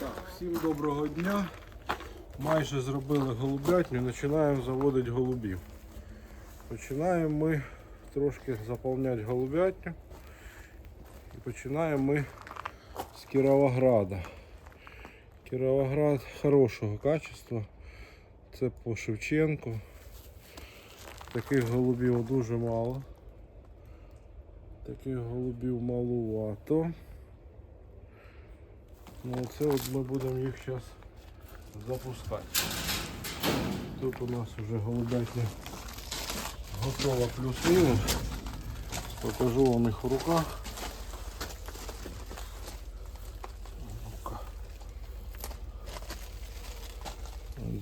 Так, всім доброго дня. Майже зробили голубятню, починаємо заводити голубів. Починаємо ми трошки заповняти голубятню. І починаємо ми з Кіровограда. Кіровоград хорошого качества. Це по Шевченку. Таких голубів дуже мало. Таких голубів малувато. Ну оце от ми будемо їх зараз запускати. Тут у нас вже голубятня готова плюс-мінус. Покажу вам їх в руках.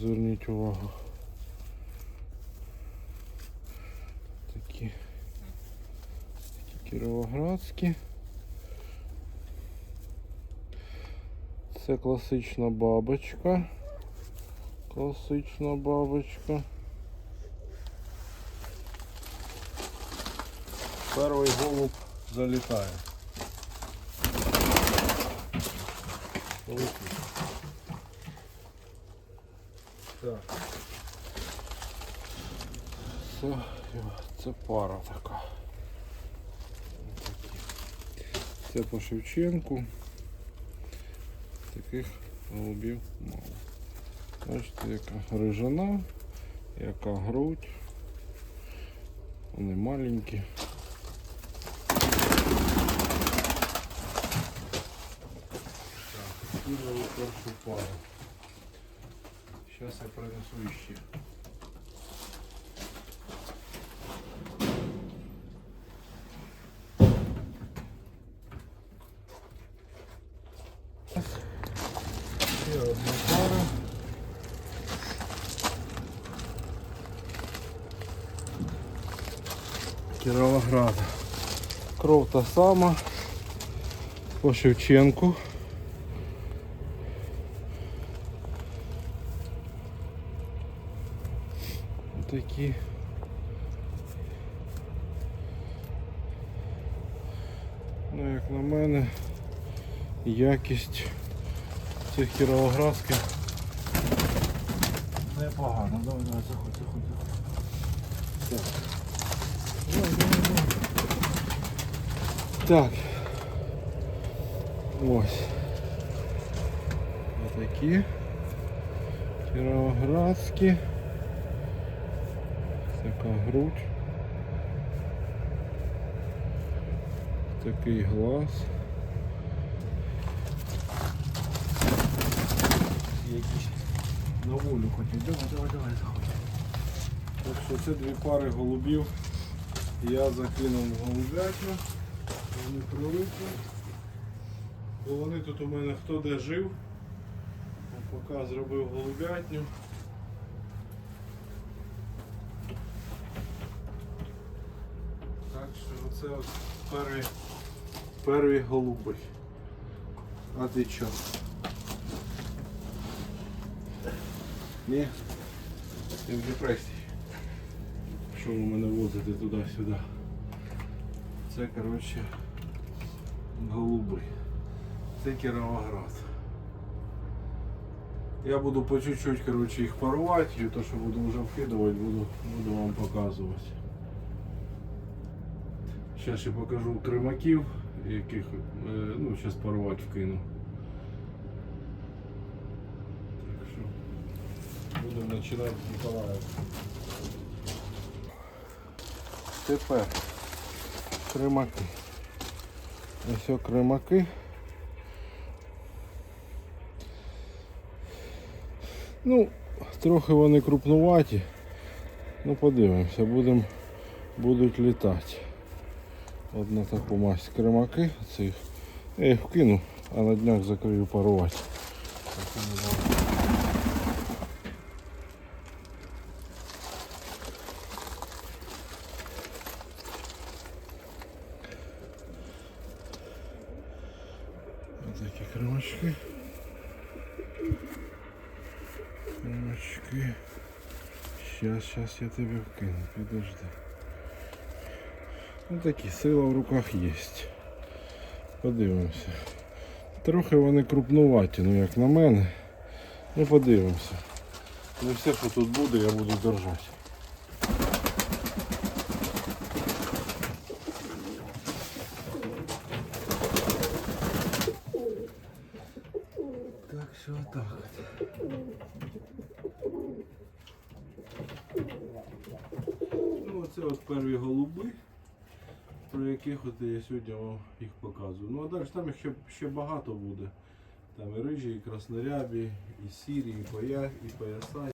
Зверніть увагу. Такі, такі кіровоградські. Це класична бабочка. Класична бабочка. Перший голуб залітає. Так. Це, це пара така. Це по Шевченку. Таких голубів мало. Бачите, яка рижана, яка грудь. Вони маленькі. Так, першу пару. Зараз я принесу. Ще одна пара. Кіровограда. Кров та сама. По Шевченку. Такі. Ну, як на мене, якість цих кіровоградських непогано. Давай, давай, заходь, заходь, заходь. Так. Давай, давай, давай. Так. Ось. Отакі. Кіровоградські. Така грудь. Такий глаз. Якісь на волю хотять. Давай, давай, давай, заходь. Так що це дві пари голубів. Я закинув голубятню. Вони прилипли. Бо вони тут у мене хто де жив. Поки зробив голубятню. Так що оце от перві, перві голуби. А ти чо? Ні? Ти в депресії. Що ви мене возите туди-сюди? Це коротше голуби. Це Кіровоград. Я буду по чуть-чуть коротше, їх парувати, і то, що буду вже вкидувати, буду, буду вам показувати. Зараз ще покажу кримаків, яких е, ну, зараз парувати вкину. Так що будемо починати з Ніколаєва. Тепер кримаки. Ось о кримаки. Ну, трохи вони крупнуваті. Ну подивимося, будем, будуть літати. От на таку масть кремаки цих. Я їх вкину, а на днях закрию парувати. Так вони давай. Ось такі кремачки. Кремачки. Сейчас, сейчас я тебе вкину, подожди. Ну такі, сила в руках є. Подивимося. Трохи вони крупнуваті, ну як на мене. Ну подивимося. Не все, що тут буде, я буду держати. Так що так. Ну оце от перві голуби, про яких от я сьогодні вам їх показую. Ну а далі там їх ще, ще багато буде. Там і рижі, і краснорябі, і сірі, і поя, і пояса.